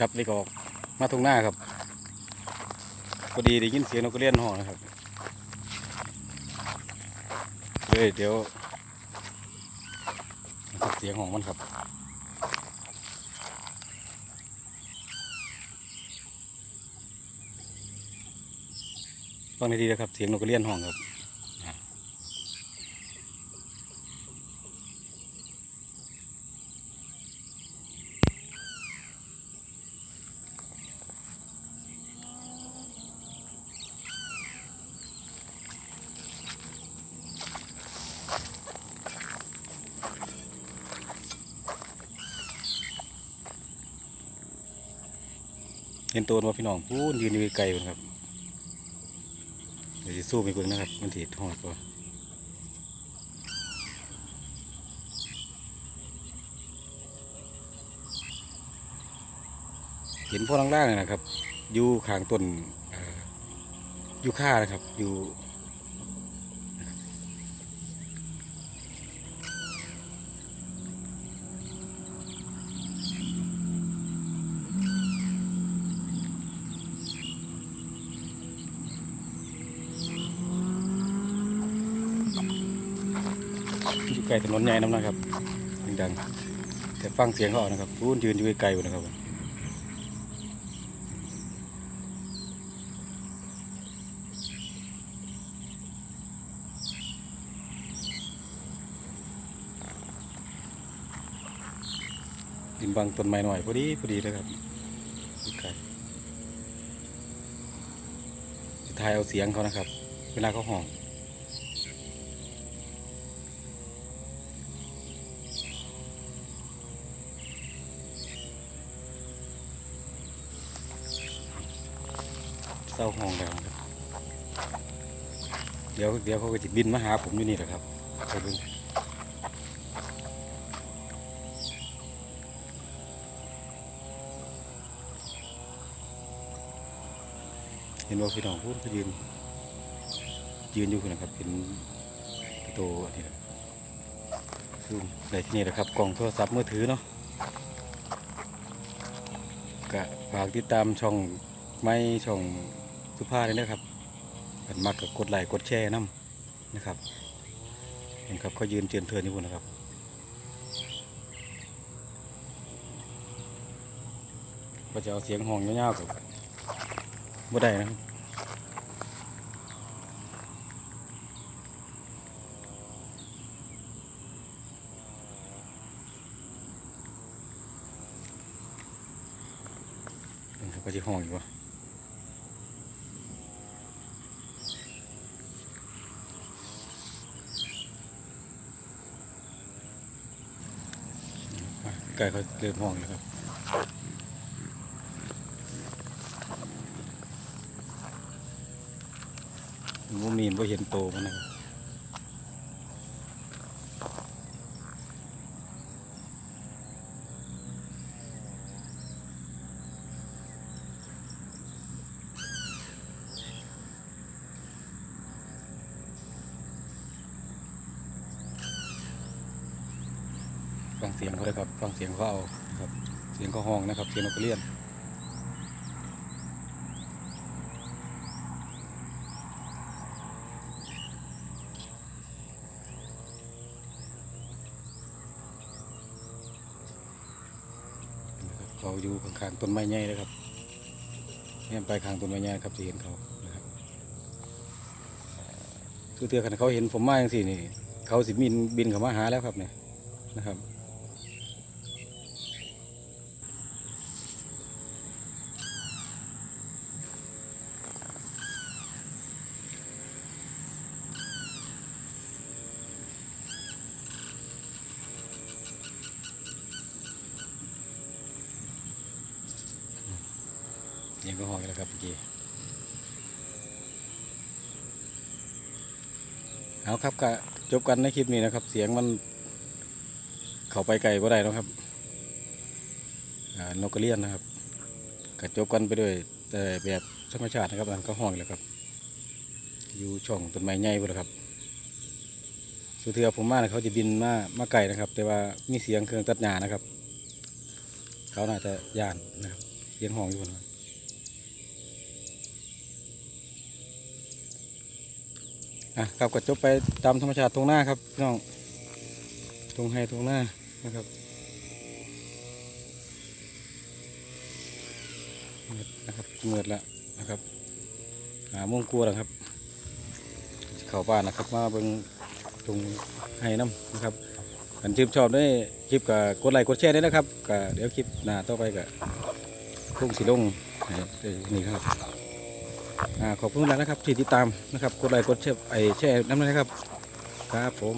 ครับเลยก็ออกมาตรงหน้าครับพอดีได้ยินเสียงนกกระเรียนหอนะครับเลยเดี๋ยวนะครับเสียงของมันครับฟังดีๆนะครับ เสียงนกกระเรียนห้องครับ เห็นตัวว่าพี่น้องพูนยืนอยู่ไก่ครับเดี๋ยวจะสู้ไปเบิ่งนะครับ มันถีหอดก่อนเห็นพวกล่างๆเลยนะครับ อยู่ข้างต้นอยู่ข้านะครับ อยู่ กลถนนใหญ่น้ำนะครับดังๆแต่ฟังเสียงเขาออกนะครับพูนยืนอยู่ไกลๆพุ่นะครับดินบังต้นไม้หน่อยพอดีพอดีเลยครับไกลสุดท้ายเอาเสียงเขานะครับ เวลาเขาห้อง ศร้าห้องแล้วครับเดี๋ยวเดี๋ยวเขาก็จะบินมาหาผมอยู่นี่แหละครับไปดูเห็นว่าพี่น้องพูดเขายืนยืนอยู่นะครับเป็นประตูอันนี้นะซึ่งในที่นี่นะครับกล่องโทรศัพท์มือถือเนาะก็ฝากติดตามช่องไม่ช่อง สุภาเลยนะครับกันมักก็กดไลค์กดแชร์น้ำนะครับเห็นครับเขายืนเจียนเทือนอยู่พุ่นนะครับก็จะเอาเสียงห้องยาๆกับบ่ได้นะครับก็จะห้องอยู่วะ ไก่เขาเริ่มห้องแล้วครับมุมนี้ว่าเห็นโตมันนะครับ สียงเขาเลยครับ ฟังเสียงเขาเอาครับ เสียงเขาห้องนะครับ เสียงนกกรเรียนเขาอยู่ข้างๆต้นไม้ใหญ่เลยครับเนี่ยไปข้างต้นไม้ใหญ่ครับจะเห็นเขานะครับคือเตือกันเขาเห็นผมมาอย่างสี่นี่ เขาสิบินบินเข้ามาหาแล้วครับเนี่ยนะครับ ยังก็ห้อยแล้วครับเมื่อกี้เอาครับก็จบกันในคลิปนี้นะครับ เสียงมัน เข้าไปไกลก็ได้นะครับนกกระเรียนนะครับก็จบกันไปด้วยแต่แบบธรรมชาตินะครับมันก็ห้องแล้วครับ อยู่ช่องต้นไม้ใหญ่พุ่นแหละครับ สุดท้ายผมมาเนี่ยเขาจะบินมามาไกลนะครับ แต่ว่ามีเสียงเครื่องตัดหญ้านะครับ เขาน่าจะย่านนะครับเสียงห้องอยู่นะ อะครับก็จบไปตามธรรมชาติตรงหน้าครับพี่น้องตรงให้ตรงหน้านะครับเมืดนะครับเมืดแล้วนะครับหาโมงกลัวแล้วครับเข้าบ้านนะครับมาเบิ่งตรงให้น้ำนะครับกันชื่นชอบด้วยคลิปกับกดไลค์กดแชร์ด้วยนะครับก็เดี๋ยวคลิปหน้าต่อไปก็พุ่งสีลงนี่ครับ ขอบคุณหลานนะครับที่ติดตามนะครับ กดไลค์กดแชร์ไอแชร์น้ำนะครับ ครับผม